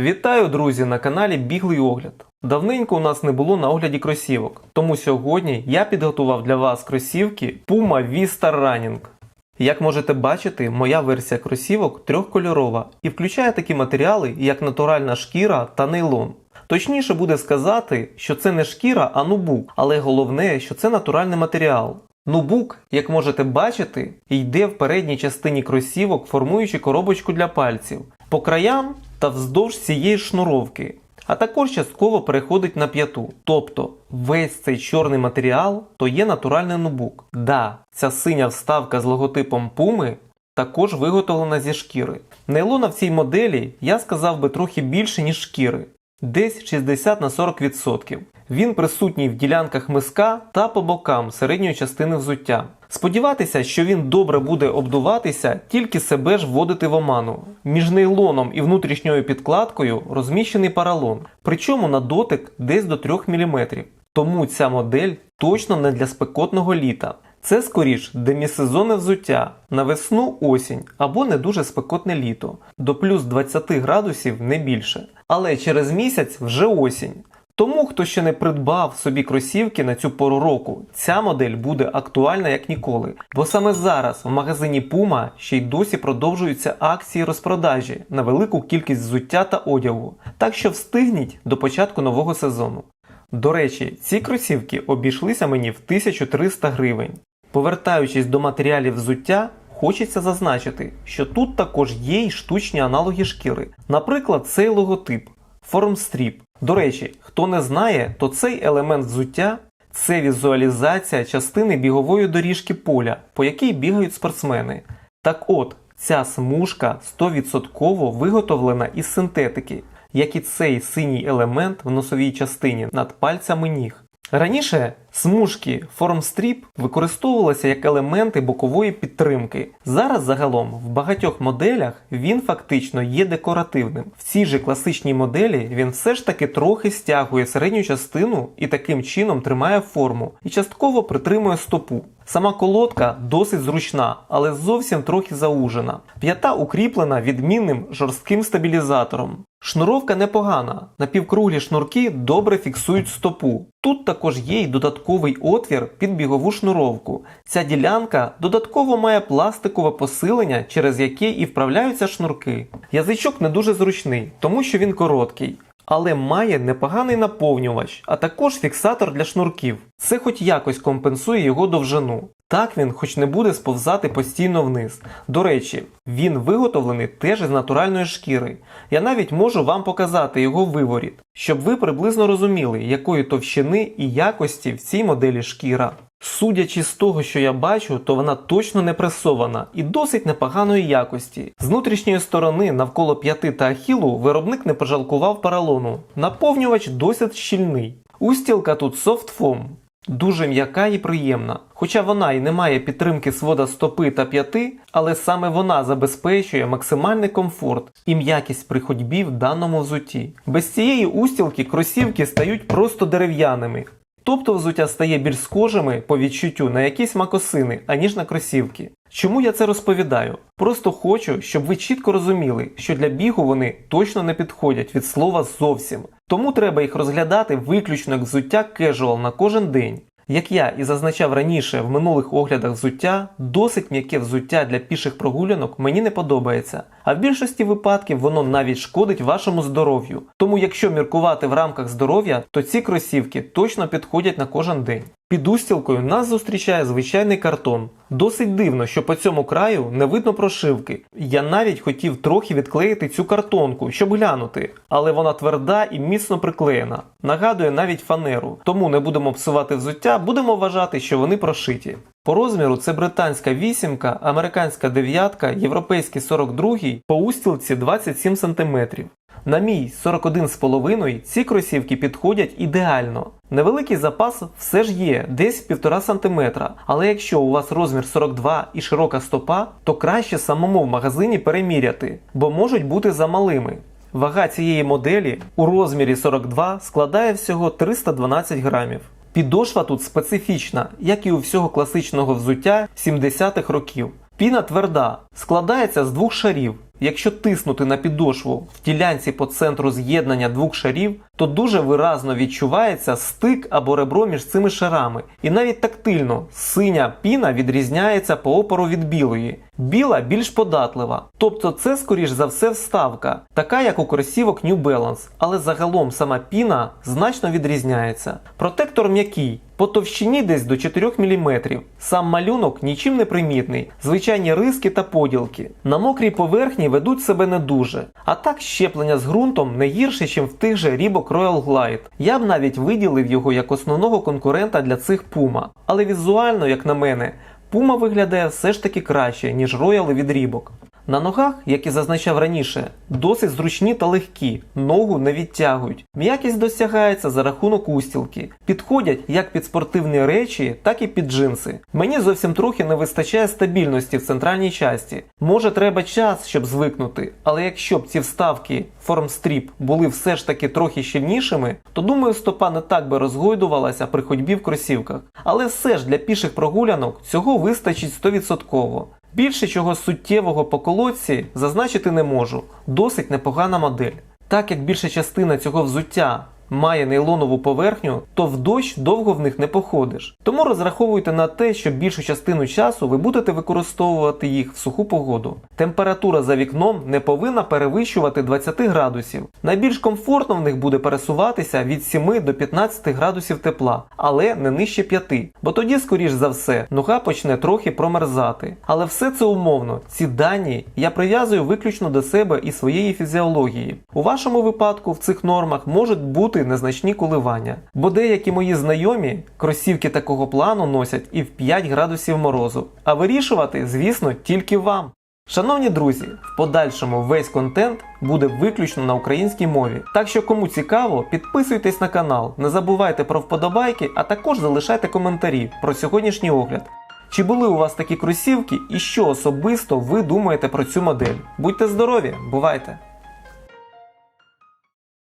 Вітаю, друзі, на каналі Біглий Огляд. Давненько у нас не було на огляді кросівок, тому сьогодні я підготував для вас кросівки Puma Vista Running. Як можете бачити, моя версія кросівок трьохкольорова і включає такі матеріали, як натуральна шкіра та нейлон. Точніше буде сказати, що це не шкіра, а нубук, але головне, що це натуральний матеріал. Нубук, як можете бачити, йде в передній частині кросівок, формуючи коробочку для пальців, по краям та вздовж цієї шнуровки, а також частково переходить на п'яту. Тобто весь цей чорний матеріал то є натуральний нубук. Да, ця синя вставка з логотипом Пуми також виготовлена зі шкіри. Нейлона в цій моделі я сказав би трохи більше, ніж шкіри. Десь 60 на 40%. Він присутній в ділянках миска та по бокам середньої частини взуття. Сподіватися, що він добре буде обдуватися, тільки себе ж вводити в оману. Між нейлоном і внутрішньою підкладкою розміщений паралон, причому на дотик десь до 3 мм. Тому ця модель точно не для спекотного літа. Це скоріш демісезонне взуття на весну осінь або не дуже спекотне літо, до плюс 20 градусів не більше. Але через місяць вже осінь. Тому, хто ще не придбав собі кросівки на цю пору року, ця модель буде актуальна як ніколи. Бо саме зараз в магазині Puma ще й досі продовжуються акції розпродажі на велику кількість взуття та одягу. Так що встигніть до початку нового сезону. До речі, ці кросівки обійшлися мені в 1300 гривень. Повертаючись до матеріалів взуття, хочеться зазначити, що тут також є й штучні аналоги шкіри. Наприклад, цей логотип Formstrip. До речі, хто не знає, то цей елемент взуття це візуалізація частини бігової доріжки поля, по якій бігають спортсмени. Так от, ця смужка 100% виготовлена із синтетики, як і цей синій елемент в носовій частині над пальцями ніг. Раніше смужки Formstrip використовувалися як елементи бокової підтримки. Зараз загалом в багатьох моделях він фактично є декоративним. В цій же класичній моделі він все ж таки трохи стягує середню частину і таким чином тримає форму і частково притримує стопу. Сама колодка досить зручна, але зовсім трохи заужена. П'ята укріплена відмінним жорстким стабілізатором. Шнуровка непогана, напівкруглі шнурки добре фіксують стопу. Тут також є й додатковий отвір під бігову шнуровку. Ця ділянка додатково має пластикове посилення, через яке і вправляються шнурки. Язичок не дуже зручний, тому що він короткий. Але має непоганий наповнювач, а також фіксатор для шнурків. Це хоч якось компенсує його довжину. Так він хоч не буде сповзати постійно вниз. До речі, він виготовлений теж із натуральної шкіри. Я навіть можу вам показати його виворіт, щоб ви приблизно розуміли, якої товщини і якості в цій моделі шкіра. Судячи з того, що я бачу, то вона точно не пресована і досить непоганої якості. З внутрішньої сторони навколо п'яти та ахілу виробник не пожалкував паралону. Наповнювач досить щільний. Устілка тут foam. Дуже м'яка і приємна. Хоча вона і не має підтримки свода стопи та п'яти, але саме вона забезпечує максимальний комфорт і м'якість при ходьбі в даному взуті. Без цієї устілки кросівки стають просто дерев'яними. Тобто взуття стає більш схожими по відчуттю на якісь макосини, аніж на кросівки. Чому я це розповідаю? Просто хочу, щоб ви чітко розуміли, що для бігу вони точно не підходять від слова зовсім. Тому треба їх розглядати виключно як взуття кежуал на кожен день. Як я і зазначав раніше в минулих оглядах взуття, досить м'яке взуття для піших прогулянок мені не подобається, а в більшості випадків воно навіть шкодить вашому здоров'ю. Тому якщо міркувати в рамках здоров'я, то ці кросівки точно підходять на кожен день. Під устілкою нас зустрічає звичайний картон. Досить дивно, що по цьому краю не видно прошивки. Я навіть хотів трохи відклеїти цю картонку, щоб глянути, але вона тверда і міцно приклеєна. Нагадує навіть фанеру. Тому не будемо псувати взуття, будемо вважати, що вони прошиті. По розміру це британська вісімка, американська дев'ятка, європейський 42, по устілці 27 см. На мій 41,5 ці кросівки підходять ідеально. Невеликий запас все ж є, десь 1,5 см, але якщо у вас розмір 42 і широка стопа, то краще самому в магазині переміряти, бо можуть бути замалими. Вага цієї моделі у розмірі 42 складає всього 312 грамів. Підошва тут специфічна, як і у всього класичного взуття 70-х років. Піна тверда, складається з двох шарів. Якщо тиснути на підошву в ділянці по центру з'єднання двох шарів, то дуже виразно відчувається стик або ребро між цими шарами. І навіть тактильно синя піна відрізняється по опору від білої. Біла більш податлива. Тобто це, скоріш за все, вставка, така як у кросівок New Balance, але загалом сама піна значно відрізняється. Протектор м'який, по товщині десь до 4 мм. Сам малюнок нічим не примітний, звичайні риски та поділки. На мокрій поверхні ведуть себе не дуже. А так щеплення з ґрунтом не гірше, ніж в тих же Reebok Royal Glide. Я б навіть виділив його як основного конкурента для цих Puma. Але візуально, як на мене, Puma виглядає все ж таки краще, ніж Royal від Reebok. На ногах, як і зазначав раніше, досить зручні та легкі, ногу не відтягують. М'якість досягається за рахунок устілки. Підходять як під спортивні речі, так і під джинси. Мені зовсім трохи не вистачає стабільності в центральній часті. Може треба час, щоб звикнути, але якщо б ці вставки формстріп були все ж таки трохи щільнішими, то думаю, стопа не так би розгойдувалася при ходьбі в кросівках. Але все ж для піших прогулянок цього вистачить 100%. Більше чого суттєвого по колодці зазначити не можу. Досить непогана модель. Так як більша частина цього взуття має нейлонову поверхню, то в дощ довго в них не походиш. Тому розраховуйте на те, що більшу частину часу ви будете використовувати їх в суху погоду. Температура за вікном не повинна перевищувати 20 градусів. Найбільш комфортно в них буде пересуватися від 7 до 15 градусів тепла, але не нижче 5, бо тоді, скоріш за все, нога почне трохи промерзати. Але все це умовно. Ці дані я прив'язую виключно до себе і своєї фізіології. У вашому випадку в цих нормах можуть бути незначні коливання, бо деякі мої знайомі кросівки такого плану носять і в 5 градусів морозу. А вирішувати, звісно, тільки вам. Шановні друзі, в подальшому весь контент буде виключно на українській мові. Так що кому цікаво, підписуйтесь на канал, не забувайте про вподобайки, а також залишайте коментарі про сьогоднішній огляд. Чи були у вас такі кросівки і що особисто ви думаєте про цю модель? Будьте здорові, бувайте!